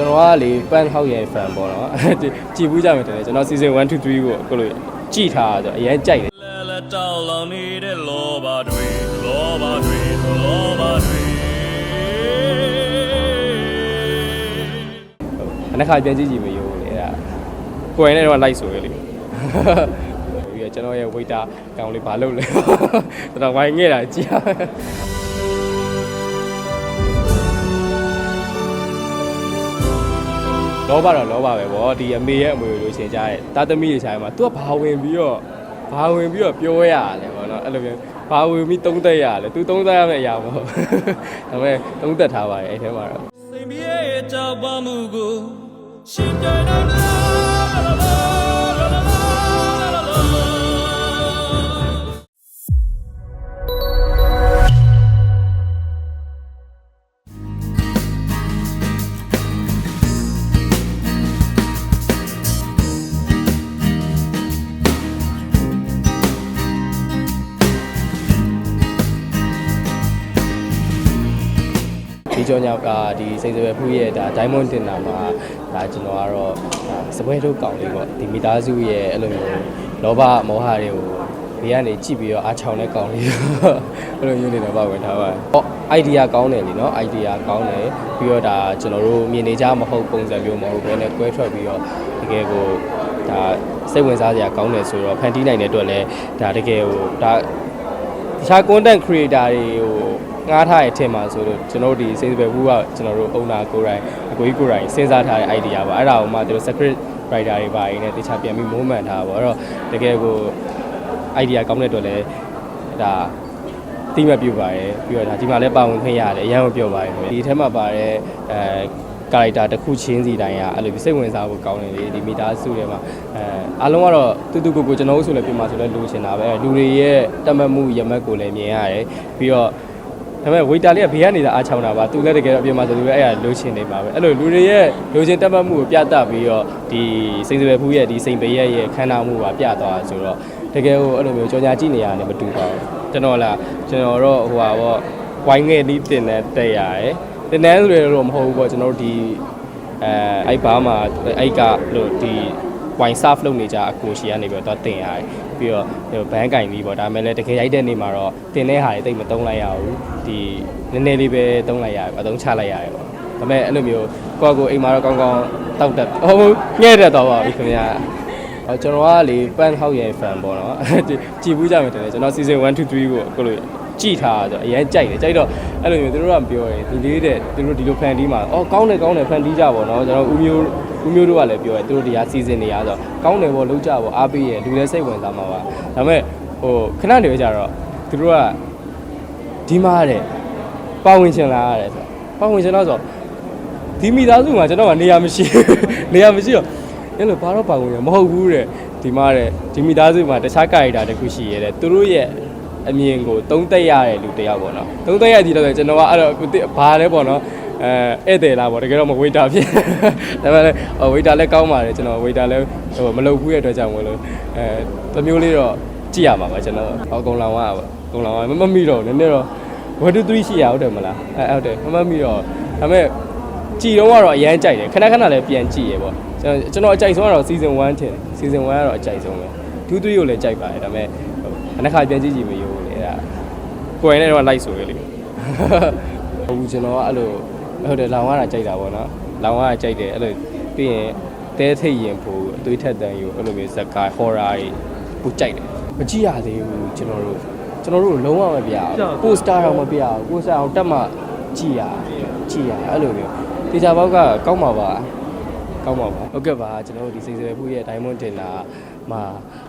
ကျွန်တော်ကလေပန်ဟောက်ရဲ့ fan ပေါ့နော်ကြည်ဘူးကြမယ်တယ်ကျွန်တော် season 1 2 3ကိုအခုလိုကြည်ထားဆိုအရင်ကြိုက်တယ်လဲလဲတောက်လောင်နေတဲ့လောဘတွေလောဘတွေလောဘတွေအနှစ်ခါပြန်ကြည့်ကြည့်မရိုးလေအဲ့ဒါကိုယ်ရင်းနဲ့တော့ like ဆိုရလေပြီးတော့ကျွန်တော်ရဲ့ waiter ကောင်လေးဘာလုပ်လဲတော်တော်ဝိုင်းငဲ့တာကြည့် လောဘတော့လောဘပဲဗောဒီအမေရဲ့အမွေကိုလို့ရှင်းကြရဲ့တာသမီတွေဆိုင်မှာ तू ကဘာဝင်ပြီးတော့ဘာဝင်ပြီးတော့ပြောရရလဲဗောနော်အဲ့လိုမျိုးဘာဝင်ပြီးသုံးသက်ရလဲ तू သုံးသက်ရမယ့်အရာမဟုတ်ဒါပေမဲ့သုံးသက်ထားပါတယ်အဲ့ထဲမှာတော့စိတ်မရဲ့ကြောက်ပါမှုကိုရှင်ပြိုင်နိုင်လားလာလာလာ ဒီကြောင့်ညောက်ကဒီစိတ်စပယ်ဖူးရဲ့ဒါ diamond dinner မှာဒါကျွန်တော်ကတော့ဒါစပွဲထုတ်ကောင်လေးပေါ့ဒီမိသားစုရဲ့အဲ့လိုမျိုးလောဘမောဟတွေကိုဘေးကနေကြည့်ပြီးတော့အားချောင်တဲ့ကောင်လေးအဲ့လိုမျိုးနေတော့ပါဝင်ထားပါတယ်။ဟော idea ကောင်းတယ်လीเนาะ idea ကောင်းတယ်ပြီးတော့ဒါကျွန်တော်တို့မြင်နေကြမဟုတ်ပုံစံမျိုးမဟုတ်ဘဲနဲ့ကွဲထွက်ပြီးတော့တကယ်ကိုဒါစိတ်ဝင်စားစရာကောင်းတယ်ဆိုတော့ဖန်တီးနိုင်တဲ့အတွက်လည်းဒါတကယ်ကိုဒါ တခြား content creator တွေကို ငားထားရထင်မှာဆိုလို့ကျွန်တော်တို့ဒီ sales ပဲဘူးကကျွန်တော်တို့ owner ကိုယ်တိုင်အကိုကြီးကိုယ်တိုင်စဉ်းစားထားတဲ့ idea ပါအဲ့ဒါကိုမှသူတို့ secret writer တွေပါရင်းနဲ့တခြားပြန်ပြီး moment ထားပါတော့အဲ့တော့တကယ်ကို idea ကောင်းတဲ့အတွက်လည်းဒါတိမပြုတ်ပါရယ်ပြီးတော့ဒါဒီမှာလည်းပါဝင်ခွင့်ရတယ်အရင်မပြောပါရယ်ဒီထဲမှာပါတဲ့အဲကာရိုက်တာတစ်ခုချင်းစီတိုင်းကအဲ့လိုစိတ်ဝင်စားဖို့ကောင်းတယ်လေဒီမိသားစုထဲမှာအဲအားလုံးကတော့တူတူကိုကိုကျွန်တော်တို့ဆိုလည်းပြင်မှာဆိုလည်းလိုချင်တာပဲလူတွေရဲ့တတ်မှတ်မှုရမက်ကိုလည်းမြင်ရတယ်ပြီးတော့ ဒါပေမဲ့ waiter လေးကဘေးကနေသာအားချောင်းတာပါသူလည်းတကယ်တော့အပြင်မှာဆိုသူလည်းအဲ့ဒါလိုချင်နေပါပဲအဲ့လိုလူတွေရဲ့လိုချင်တတ်မှတ်မှုကိုပြသပြီးတော့ဒီစိန်စပယ်ဖူးရဲ့ဒီစိန်ပရက်ရဲ့ခန္ဓာမှုပါပြသွားတာဆိုတော့တကယ်ဟိုအဲ့လိုမျိုးကြော်ညာကြည့်နေရတယ်မတူပါဘူးကျွန်တော်လားကျွန်တော်တော့ဟိုပါပေါ့ဝိုင်းငယ်နီးတင်တဲ့တက်ရတယ်တင်တဲ့ဆိုရတော့မဟုတ်ဘူးပေါ့ကျွန်တော်တို့ဒီအဲအဲ့ဘာမှာအဲ့ကလို့ဒီ wine serve လုပ်နေကြအကိုရှိကနေပြီးတော့တင်ရတယ် ပြီးတော့ဟိုဘန်းကင်ပြီးပေါ့ဒါပေမဲ့လည်းတကယ်ရိုက်တဲ့နေ့မှာတော့တင်တဲ့ဟာတွေတိတ်မသုံးလိုက်ရဘူးဒီနည်းနည်းလေးပဲသုံးလိုက်ရတယ်အသုံးချလိုက်ရတယ်ပေါ့ဒါပေမဲ့အဲ့လိုမျိုးကိုယ့်ကိုအိမ်မှာတော့ကောင်းကောင်းတောက်တက်ဟုတ်ငဲ့တက်တော့ပါပြီခင်ဗျာအော်ကျွန်တော်ကလေပန်ဟောက်ရဲ့ fan ပေါ့နော်ကြည်ဘူးကြမယ်တယ်ကျွန်တော် season 1 2 3ကိုအခုလို ကြည်ထားဆိုအရင်ကြိုက်တယ်ကြိုက်တော့အဲ့လိုမျိုးသူတို့ကပြောတယ်ဒီလေးတဲ့သူတို့ဒီလိုဖန်တီးမှာအော်ကောင်းတယ်ကောင်းတယ်ဖန်တီးကြပါတော့ကျွန်တော်ဦးမျိုးဦးမျိုးတို့ကလည်းပြောတယ်သူတို့တရား season နေရဆိုကောင်းတယ်ပေါ့လုံးကြပေါ့အားပေးရလူလည်းစိတ်ဝင်စားမှာပါဒါပေမဲ့ဟိုခဏနေကြတော့သူတို့ကဒီမှာတဲ့ပါဝင်ချင်လာရတယ်ဆိုပါဝင်ချင်တော့ဆိုဒီမိသားစုမှာကျွန်တော်ကနေရာမရှိနေရာမရှိတော့အဲ့လိုဘာတော့ပါဝင်ရမဟုတ်ဘူးတဲ့ဒီမှာတဲ့ဒီမိသားစုမှာတခြားကာရီတာတစ်ခုရှိရဲတဲ့သူတို့ရဲ့ အမြင်ကိုသုံးသက်ရတဲ့လူတစ်ယောက်ပေါ့နော်သုံးသက်ရကြည့်တော့ကျွန်တော်ကအဲ့တော့အခုဘာလဲပေါ့နော်အဲဧည့်သည်လားပေါ့တကယ်တော့မဝေတာဖြစ်ဒါပေမဲ့လည်းဝေတာလည်းကောင်းပါတယ်ကျွန်တော်ဝေတာလည်းဟိုမလုပ်ဘူးရဲ့အတွက်ကြောင့်မလို့အဲတစ်မျိုးလေးတော့ကြည့်ရမှာပါကျွန်တော်အကုန်လောင်ရပါအကုန်လောင်ရမမမိတော့နည်းနည်းတော့1 2 3ရှိရဟုတ်တယ်မလားအဲဟုတ်တယ်မမမိတော့ဒါပေမဲ့ကြည်တော့ကတော့အရန်ကြိုက်တယ်ခဏခဏလည်းပြန်ကြည့်ရပေါ့ကျွန်တော်ကျွန်တော်အကြိုက်ဆုံးကတော့ season 1ထင် season 1ကတော့အကြိုက်ဆုံးပဲ2 3ကိုလည်းကြိုက်ပါတယ်ဒါပေမဲ့အနှစ်ခါပြန်ကြည့်ကြည့်မရိုးလေအဲ့ဒါ ကိုယ်ရင်းနဲ့တော့ like ဆိုရလေဟုတ်ကျွန်တော်ကအဲ့လိုဟုတ်တယ်လောင်ရတာကြိုက်တာပေါ့နော်လောင်ရတာကြိုက်တယ်အဲ့လိုပြီးရင်တဲထိတ်ရင်ဖို့အသွေးထက်တန်ယူအဲ့လိုမျိုးဇက်ကာ horror တွေပူကြိုက်တယ်မကြည့်ရသေးဘူးကျွန်တော်တို့ကျွန်တော်တို့လုံးဝမပြအောင်ပိုစတာတော့မပြအောင်ပိုစတာအောင်တက်မှကြည့်ရကြည့်ရအဲ့လိုမျိုးတေချာဘောက်ကကောက်မှာပါကောက်မှာပါဟုတ်ကဲ့ပါကျွန်တော်တို့ဒီစိတ်စဲဖူးရဲ့ diamond dinner မှာ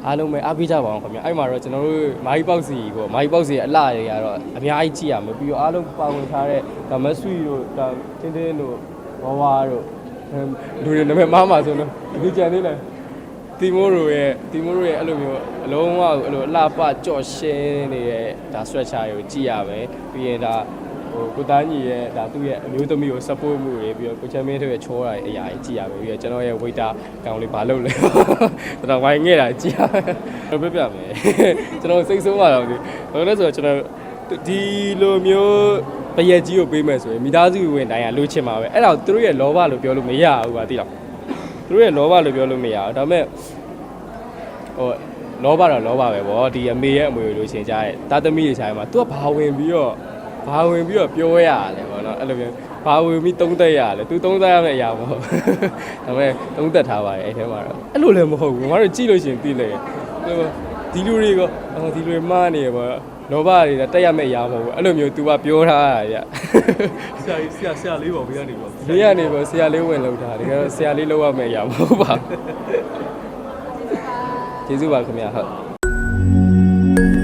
အားလုံးပဲအားပေးကြပါအောင်ခင်ဗျအဲ့မှာတော့ကျွန်တော်တို့မာကြီးပေါက်စီပေါ့မာကြီးပေါက်စီရဲ့အလှတွေကတော့အများကြီးကြည့်ရမယ်ပြီးတော့အားလုံးပါဝင်ထားတဲ့ဒါမဆွီတို့ဒါတင်းတင်းတို့ဝဝါတို့လူတွေနာမည်မားမှာဆိုတော့ဒီကြံသေးလားတီမိုရိုရဲ့တီမိုရိုရဲ့အဲ့လိုမျိုးအလုံးဝအဲ့လိုအလှပကြော့ရှင်းနေတဲ့ဒါ stretcher ကိုကြည့်ရမယ်ပြီးရင်ဒါ ဟိုကိုသားညီရဲ့ဒါသူ့ရဲ့အမျိုးသမီးကို support မှုတွေပြီးတော့ကိုချမ်းမင်းတို့ရဲ့ချောတာအရာကြီးကြည့်ရမယ်ပြီးတော့ကျွန်တော်ရဲ့ waiter ကောင်လေးဘာလုပ်လဲတော်တော်ဝိုင်းငဲ့တာကြည့်ရမယ်ပြပြမယ်ကျွန်တော်စိတ်ဆိုးပါတော့ဒီဘာလို့လဲဆိုတော့ကျွန်တော်ဒီလိုမျိုးပရက်ကြီးကိုပေးမယ်ဆိုရင်မိသားစုဝင်တိုင်းကလိုချင်မှာပဲအဲ့ဒါကိုသူတို့ရဲ့လောဘလို့ပြောလို့မရဘူးပါသိလားသူတို့ရဲ့လောဘလို့ပြောလို့မရဘူးဒါပေမဲ့ဟိုလောဘတော့လောဘပဲဗောဒီအမေရဲ့အမွေလို့ရှင်ကြားရဲ့တာသမီတွေဆိုင်မှာ तू ကဘာဝင်ပြီးတော့ ဘာဝင်ပြီးတော့ပြောရရလဲဗောနော်အဲ့လိုမျိုးဘာဝင်ပြီးသုံးသက်ရလဲ तू သုံးသက်ရမယ့်အရာမဟုတ်ဒါပေမဲ့သုံးသက်ထားပါတယ်အဲ့ထဲမှာတော့အဲ့လိုလည်းမဟုတ်ဘူးငါတို့ကြည့်လို့ရှရင်သိလေဒီလူတွေကအော်ဒီလူတွေမှားနေရဗောလောဘတွေတက်ရမယ့်အရာမဟုတ်ဘူးအဲ့လိုမျိုး तू ကပြောထားရရဆရာကြီးဆရာဆရာလေးပေါ့ဘေးကနေပေါ့ဘေးကနေပေါ့ဆရာလေးဝင်လောက်တာတကယ်တော့ဆရာလေးလောက်ရမယ့်အရာမဟုတ်ပါဘူးကျေးဇူးပါခင်ဗျာဟုတ်